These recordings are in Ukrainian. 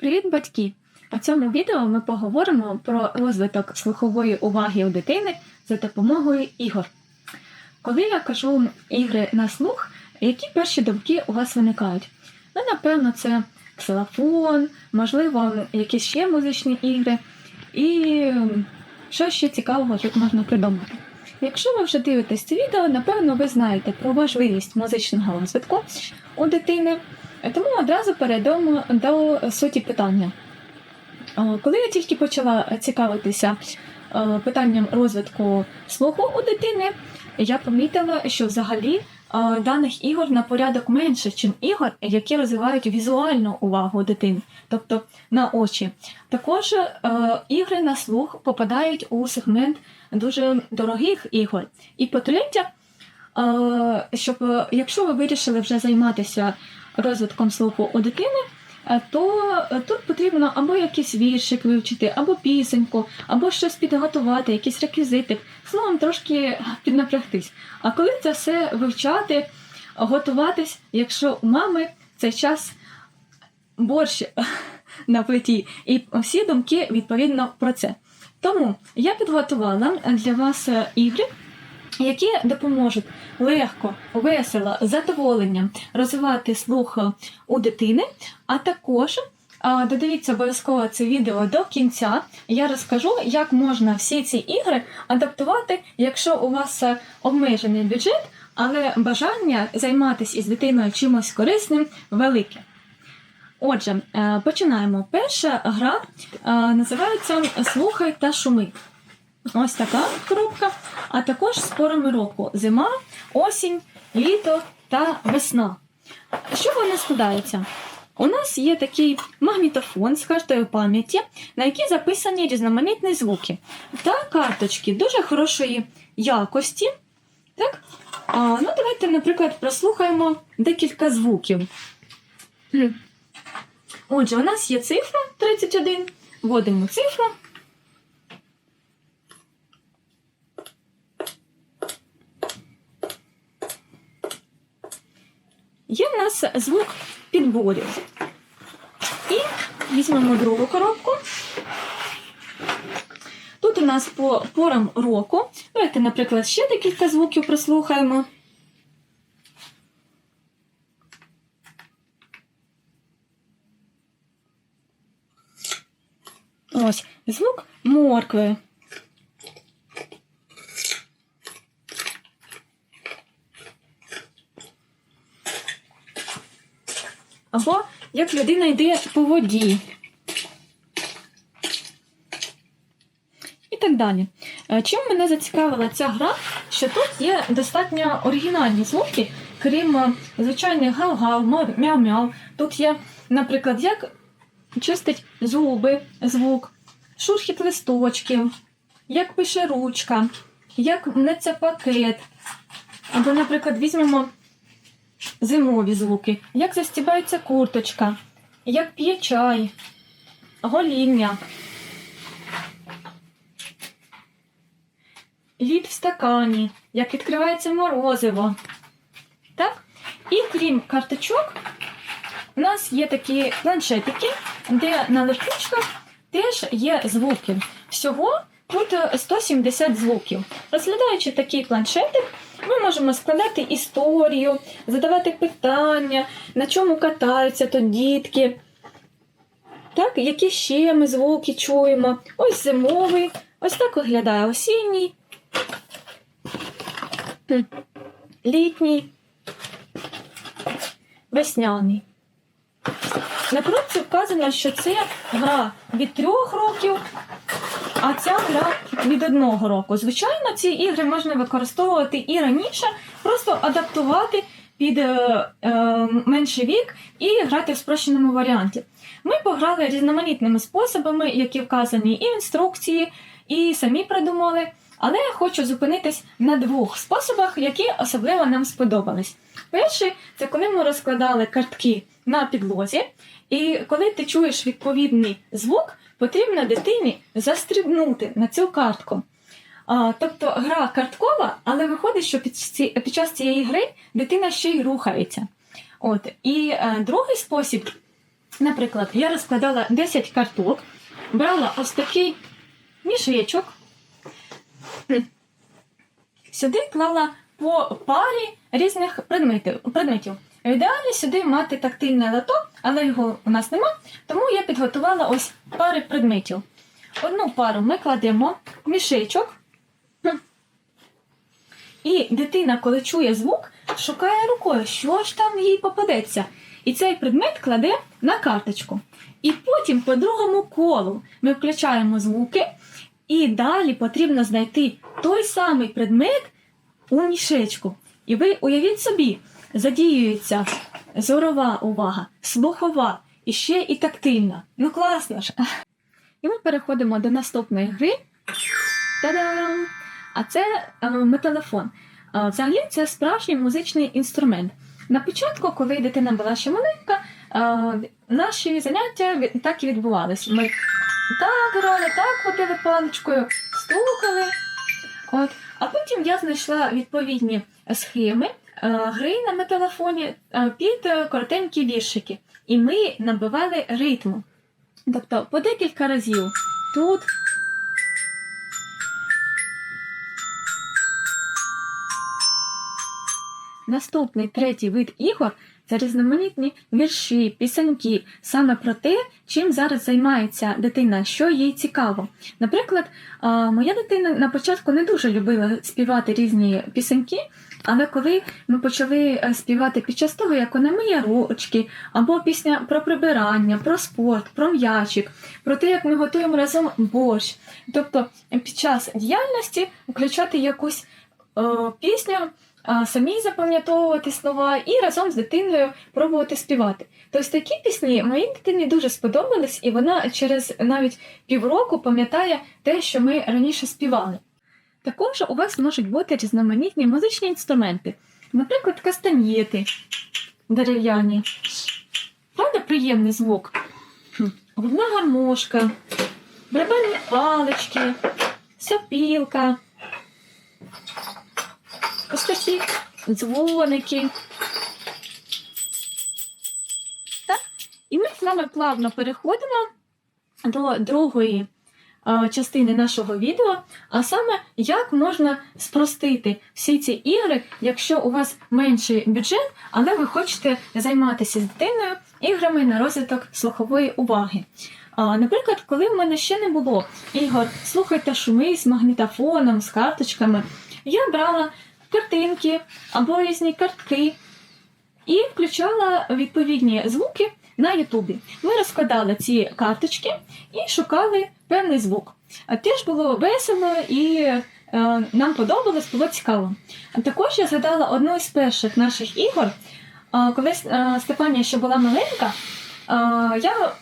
Привіт, батьки! У цьому відео ми поговоримо про розвиток слухової уваги у дитини за допомогою ігор. Коли я кажу ігри на слух, які перші думки у вас виникають? Ну, напевно, це ксилофон, можливо, якісь ще музичні ігри, і що ще цікавого тут можна придумати. Якщо ви вже дивитесь це відео, напевно, ви знаєте про важливість музичного розвитку у дитини, тому одразу перейдемо до суті питання. Е, Коли я тільки почала цікавитися е, питанням розвитку слуху у дитини, я помітила, що взагалі е, даних ігор на порядок менше, ніж ігор, які розвивають візуальну увагу дитини, тобто на очі. Також ігри на слух попадають у сегмент дуже дорогих ігор. І по-третє, е, щоб якщо ви вирішили вже займатися розвитком слуху у дитини, е, то е, тут потрібно або якийсь віршик вивчити, або пісеньку, або щось підготувати, якісь реквізити. Словом, трошки піднапрягтись. А коли це все вивчати, готуватись, якщо у мами цей час борщ на плиті, і всі думки відповідно про це. Тому я підготувала для вас е, ігри, які допоможуть легко, весело, задоволенням розвивати слух у дитини, а також додивіться обов'язково це відео до кінця. Я розкажу, як можна всі ці ігри адаптувати, якщо у вас е, обмежений бюджет, але бажання займатися із дитиною чимось корисним велике. Отже, е, починаємо. Перша гра е, називається Слухай та шуми. Ось така коробка, а також з порами року: зима, осінь, літо та весна. Що вони складаються? У нас є такий магнітофон з картою пам'яті, на якій записані різноманітні звуки та карточки дуже хорошої якості. Так? А, ну, давайте, наприклад, прослухаємо декілька звуків. Отже, у нас є цифра 31, вводимо цифру. Є в нас звук підборів. І візьмемо другу коробку. Тут у нас по порам року. Давайте, наприклад, ще декілька звуків прослухаємо. Ось звук моркви. Або як людина йде по воді. І так далі. Е, Чим мене зацікавила ця гра, що тут є достатньо оригінальні звуки, крім е, звичайних гав-гав, мяу-мяу. Тут є, наприклад, як чистить зуби, звук, шурхіт листочків, як пише ручка, як мнеться пакет. Або, наприклад, візьмемо зимові звуки, як застібається курточка, як п'є чай, гоління, лід в стакані, як відкривається морозиво. Так? І крім карточок, у нас є такі планшетики, де на листочках теж є звуки. Всього тут е, 170 звуків. Розглядаючи такий планшетик, ми можемо складати історію, задавати питання, на чому катаються тут дітки. Так, які ще ми звуки чуємо? Ось зимовий, ось так виглядає осінній, літній, весняний. На коробці вказано, що це гра від трьох років, а ця гра від одного року. Звичайно, ці ігри можна використовувати і раніше, просто адаптувати під е, е, менший вік і грати в спрощеному варіанті. Ми пограли різноманітними способами, які вказані і в інструкції, і самі придумали. Але я хочу зупинитись на двох способах, які особливо нам сподобались. Перший це коли ми розкладали картки на підлозі, і коли ти чуєш відповідний звук, потрібно дитині застрибнути на цю картку. А, тобто гра карткова, але виходить, що під, ці, під час цієї гри дитина ще й рухається. От. І е, другий спосіб Наприклад, я розкладала 10 карток, брала ось такий мішечок, сюди клала по парі різних предметів. предметів. В ідеалі сюди мати тактильний лоток, але його у нас нема, тому я підготувала ось пари предметів. Одну пару ми кладемо в мішечок. І дитина, коли чує звук, шукає рукою, що ж там їй попадеться. І цей предмет кладе на карточку. І потім по другому колу ми включаємо звуки, і далі потрібно знайти той самий предмет у мішечку. І ви уявіть собі, задіюється зорова увага, слухова і ще і тактильна. Ну класно ж. І ми переходимо до наступної гри. Та-дам! А це е, металофон. Е, Взагалі це справжній музичний інструмент. На початку, коли дитина була ще маленька, е, наші заняття так і відбувались. Ми так грали, так водили паличкою, стукали. От. А потім я знайшла відповідні схеми гри на металофоні е, під е, коротенькі віршики. І ми набивали ритму. Тобто по декілька разів тут. Наступний третій вид ігор це різноманітні вірші, пісеньки, саме про те, чим зараз займається дитина, що їй цікаво. Наприклад, моя дитина на початку не дуже любила співати різні пісеньки, але коли ми почали е, співати під час того, як вона миє ручки, або пісня про прибирання, про спорт, про м'ячик, про те, як ми готуємо разом борщ. Тобто під час діяльності включати якусь е, пісню, самі запам'ятовувати слова і разом з дитиною пробувати співати. Тобто такі пісні моїй дитині дуже сподобались, і вона через навіть півроку пам'ятає те, що ми раніше співали. Також у вас можуть бути різноманітні музичні інструменти, наприклад, кастаньєти дерев'яні. Правда, приємний звук. Губна гармошка, барабанні палички, сопілка. Ось такі дзвоники. Так? І ми з вами плавно переходимо до другої частини нашого відео, а саме як можна спростити всі ці ігри, якщо у вас менший бюджет, але ви хочете займатися з дитиною іграми на розвиток слухової уваги. Наприклад, коли в мене ще не було ігор слухайте шуми з магнітофоном, з карточками, я брала картинки або різні картки і включала відповідні звуки на Ютубі. Ми розкладали ці карточки і шукали певний звук. Теж було весело і е, нам подобалось, було цікаво. Також я згадала одну із перших наших ігор, А, коли е, Стефанія ще була маленька, я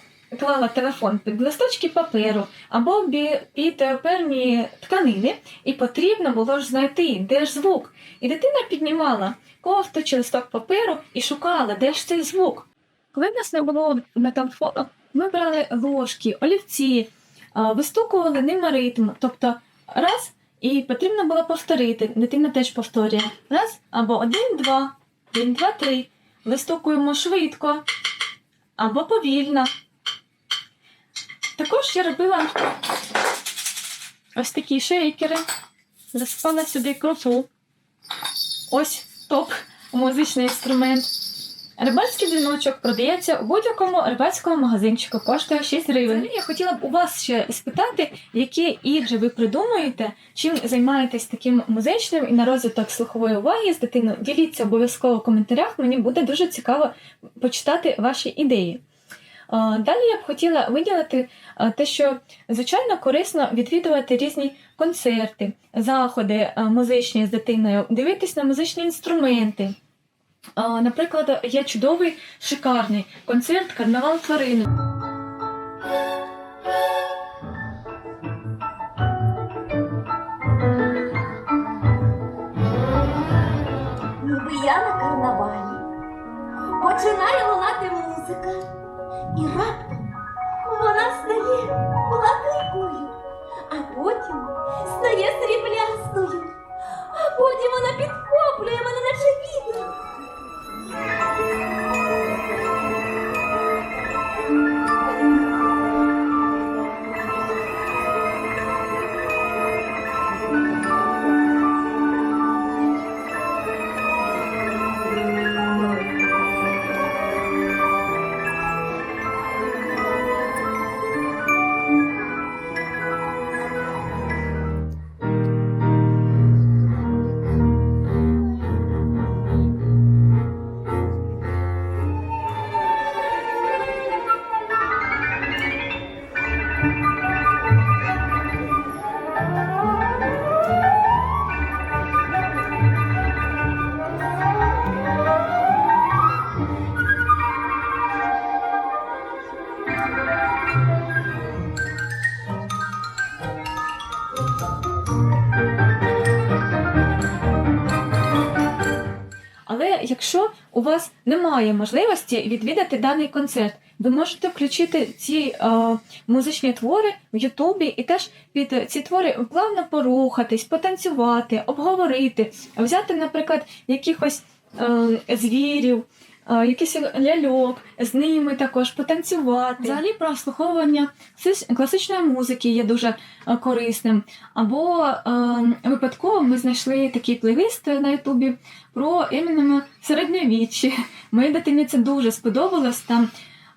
клала телефон під листочки паперу або під певні тканини, і потрібно було ж знайти, де ж звук. І дитина піднімала кофту чи листок паперу і шукала, де ж цей звук. Коли в нас не було металфону, ми брали ложки, олівці, вистукували ними ритм. Тобто раз, і потрібно було повторити. Дитина теж повторює. Раз або один, два, один, два, три. Вистукуємо швидко або повільно. Також я робила ось такі шейкери. Засипала сюди крупу. Ось топ музичний інструмент. Рибальський дзвіночок продається у будь-якому рибальському магазинчику, коштує 6 гривень. Я хотіла б у вас ще спитати, які ігри ви придумуєте, чим займаєтесь таким музичним і на розвиток слухової уваги з дитиною. Діліться обов'язково в коментарях. Мені буде дуже цікаво почитати ваші ідеї. Далі я б хотіла виділити те, що звичайно корисно відвідувати різні концерти, заходи музичні з дитиною, дивитись на музичні інструменти. Наприклад, є чудовий шикарний концерт Карнавал тварин. Ніби я на карнавалі. Починає лунати музика, і раптом у вас немає можливості відвідати даний концерт, ви можете включити ці е, музичні твори в Ютубі і теж під ці твори плавно порухатись, потанцювати, обговорити, взяти, наприклад, якихось е, звірів, якийсь ляльок, з ними також потанцювати. Взагалі прослуховування клас- класичної музики є дуже е, корисним. Або е, випадково ми знайшли такий плейлист на Ютубі про іменно середньовіччя. Моїй дитині це дуже сподобалось. Там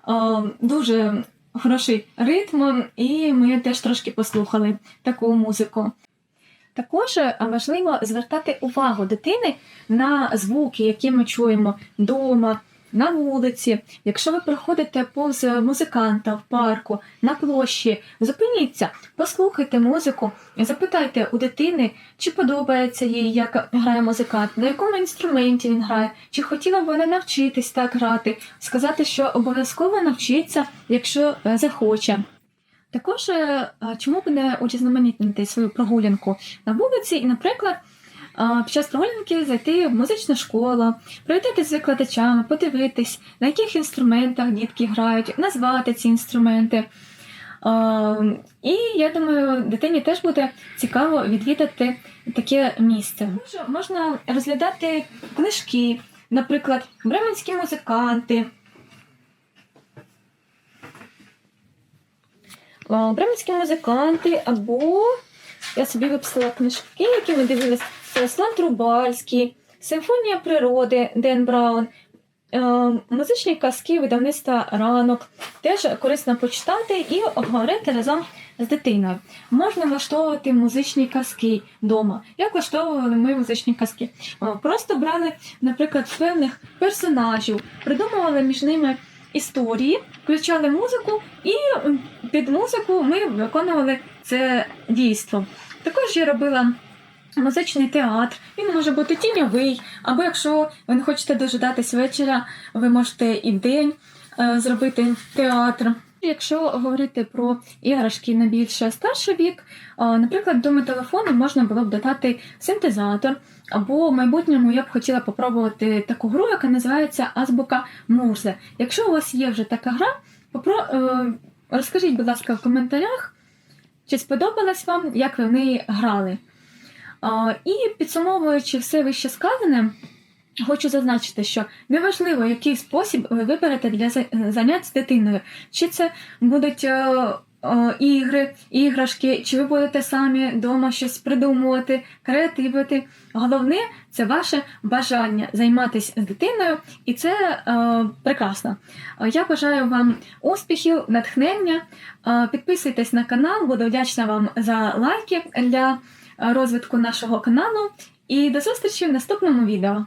е, дуже хороший ритм, і ми теж трошки послухали таку музику. Також е, важливо звертати увагу дитини на звуки, які ми чуємо вдома, на вулиці. Якщо ви проходите повз музиканта в парку, на площі, зупиніться, послухайте музику, запитайте у дитини, чи подобається їй, як грає музикант, на якому інструменті він грає, чи хотіла б вона навчитись так грати, сказати, що обов'язково навчиться, якщо е, захоче. Також е, чому б не урізноманітнити свою прогулянку на вулиці і, наприклад, під час прогулянки зайти в музичну школу, привітати з викладачами, подивитись, на яких інструментах дітки грають, назвати ці інструменти. І я думаю, дитині теж буде цікаво відвідати таке місце. Можна розглядати книжки, наприклад, бременські музиканти. Бременські музиканти, або я собі виписала книжки, які ми дивились. Це Руслан Трубальський, Симфонія природи Ден Браун, музичні казки видавництва ранок. Теж корисно почитати і обговорити разом з дитиною. Можна влаштовувати музичні казки вдома. Як влаштовували ми музичні казки? Просто брали, наприклад, певних персонажів, придумували між ними історії, включали музику, і під музику ми виконували це дійство. Також я робила музичний театр. Він може бути тіньовий, або якщо ви не хочете дожидатись вечора, ви можете і вдень е, зробити театр. Якщо говорити про іграшки на більше старший вік, е, наприклад, до телефону можна було б додати синтезатор, або в майбутньому я б хотіла попробувати таку гру, яка називається Азбука Мурзе. Якщо у вас є вже така гра, попро... розкажіть, будь ласка, в коментарях, чи сподобалось вам, як ви в неї грали. І підсумовуючи все вище сказане, хочу зазначити, що неважливо, який спосіб ви виберете для занять з дитиною, чи це будуть е, ігри, іграшки, чи ви будете самі вдома щось придумувати, креативити. Головне це ваше бажання займатися з дитиною, і це е, прекрасно. Е, Я бажаю вам успіхів, натхнення. Е, Підписуйтесь на канал, буду вдячна вам за лайки для розвитку нашого каналу. І до зустрічі в наступному відео.